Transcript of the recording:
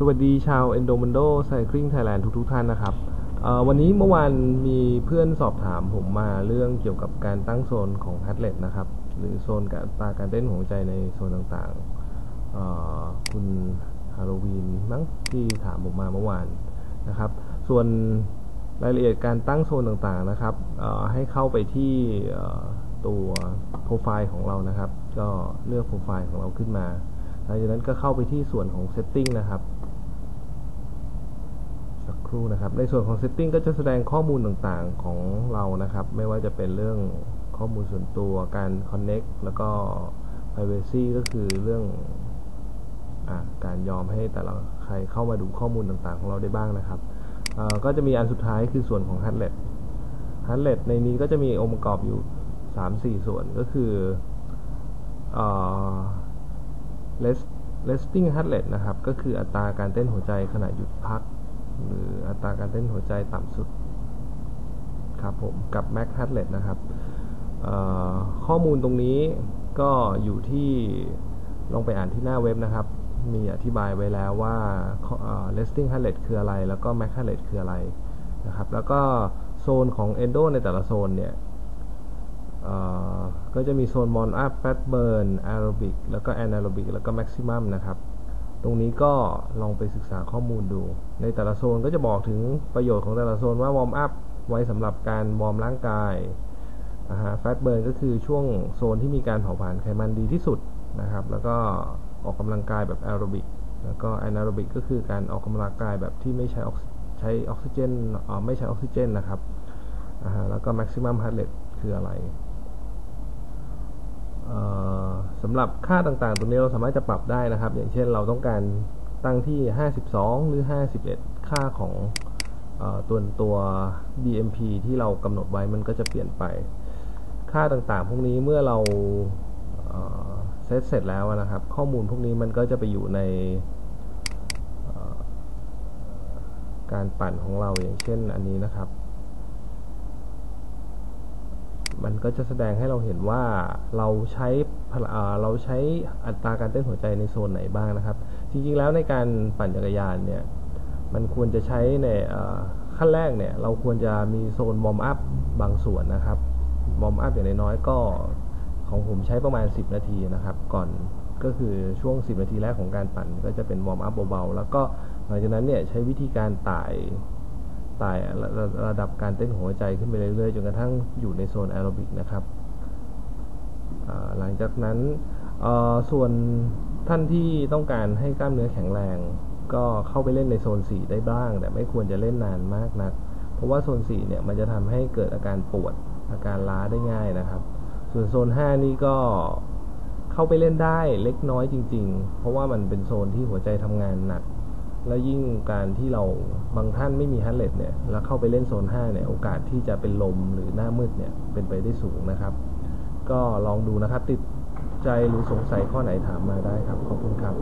สวัสดีชาว Endomando Cycling Thailand ทุกทุกๆท่านนะครับ วันนี้เมื่อวานมีเพื่อนสอบถามผมมาเรื่องเกี่ยวกับการตั้งโซนของ h a t l e t นะครับ หรือโซนการตาการเต้นหัวใจในโซนต่างๆ คุณฮาโลวีนมั้งที่ถามผมมาเมื่อวานนะครับ ส่วนรายละเอียดการตั้งโซนต่างๆนะครับ ให้เข้าไปที่ตัวโปรไฟล์ของเรานะครับ ก็เลือกโปรไฟล์ของเราขึ้นมาหลังจากนั้นก็เข้าไปที่ส่วนของ Setting นะครับ รู่นะครับ ในส่วนของ Setting ก็จะแสดงข้อมูลต่างๆของเรานะครับ ไม่ว่าจะเป็นเรื่องข้อมูลส่วนตัวการ Connect แล้วก็ Privacy ก็คือเรื่องอการยอมให้แต่ละใครเข้ามาดูข้อมูลต่างๆ ของเราได้บ้างนะครับ ก็จะมีอันสุดท้ายคือส่วนของ h a t l e t h a t l e t ในนี้ก็จะมีองค์ประกอบอยู่ 3-4 ส่วนก็คือเอ่อ rest- resting heart rate นะครับ ก็คืออัตราการเต้นหัวใจขณะหยุดพัก หรืออัตราการเต้นหัวใจต่ำสุดครับผมกับ max heart rate นะครับข้อมูลตรงนี้ก็อยู่ที่ลองไปอ่านที่หน้าเว็บนะครับ มีอธิบายไว้แล้วว่าเอ่อ resting heart rate คืออะไร แล้วก็ max heart rate คืออะไรนะครับ แล้วก็โซนของ endo ในแต่ละโซนเนี่ยก็จะมีโซน warm up fat burn aerobic แล้วก็ anaerobic แล้วก็ maximum นะครับ ตรงนี้ก็ลองไปศึกษาข้อมูลดู ในแต่ละโซนก็จะบอกถึงประโยชน์ของแต่ละโซนว่า warm up ไว้สำหรับการวอร์มร่างกายนะฮะ fat burn ก็คือช่วงโซนที่มีการเผาผลาญไขมันดีที่สุดนะครับ แล้วก็ออกกำลังกายแบบ aerobic แล้วก็ anaerobic ก็คือการออกกำลังกายแบบที่ไม่ใช้ออกใช้ออกซิเจนอ่อไม่ใช้ออกซิเจนนะครับอ่าฮะแล้วก็ maximum heart rate คืออะไรเอ่อ สำหรับค่าต่างๆ ตรงนี้เราสามารถจะปรับได้นะครับ อย่างเช่นเราต้องการตั้งที่ 52 หรือ 51 ค่าของอตัวตัว BMP ที่เรากำหนดไว้มันก็จะเปลี่ยนไป ค่าต่างๆ พวกนี้เมื่อเราเซตเสร็จแล้วนะครับ ข้อมูลพวกนี้มันก็จะไปอยู่ในการปั่นของเราอย่างเช่นอันนี้นะครับ มันก็จะแสดงให้เราเห็นว่าเราใช้เราใช้อัตราการเต้นหัวใจในโซนไหนบ้างนะครับ จริงๆแล้วในการปั่นจักรยานเนี่ยมันควรจะใช้ในขั้นแรกเนี่ยเราควรจะมีโซนวอร์มอัพบางส่วนนะครับวอร์มอัพอย่างน้อยๆก็ของผมใช้ประมาณ 10 นาทีนะครับ ก่อนก็คือช่วง 10 นาทีแรกของการปั่น ก็จะเป็นวอร์มอัพเบาๆแล้วก็หลังจากนั้นเนี่ยใช้วิธีการไต่ ไต่ระระระดับการเต้นหัวใจขึ้นไปเรื่อยๆจนกระทั่งอยู่ในโซนแอโรบิกนะครับหลังจากนั้นส่วนท่านที่ต้องการให้กล้ามเนื้อแข็งแรง ก็เข้าไปเล่นในโซน 4 ได้บ้าง แต่ไม่ควรจะเล่นนานมากนัก เพราะว่าโซน 4 เนี่ยมันจะทำให้เกิดอาการปวดอาการล้าได้ง่ายนะครับ ส่วนโซน 5 นี่ก็เข้าไปเล่นได้เล็กน้อยจริง ๆ เพราะว่ามันเป็นโซนที่หัวใจทำงานหนัก แล้วยิ่งการที่เราบางท่านไม่มีฮันเลตเนี่ยแล้วเข้าไปเล่นโซน 5 เนี่ยโอกาสที่จะเป็นลมหรือหน้ามืดเนี่ยเป็นไปได้สูงนะครับ ก็ลองดูนะครับติดใจหรือสงสัยข้อไหนถามมาได้ครับ ขอบคุณครับ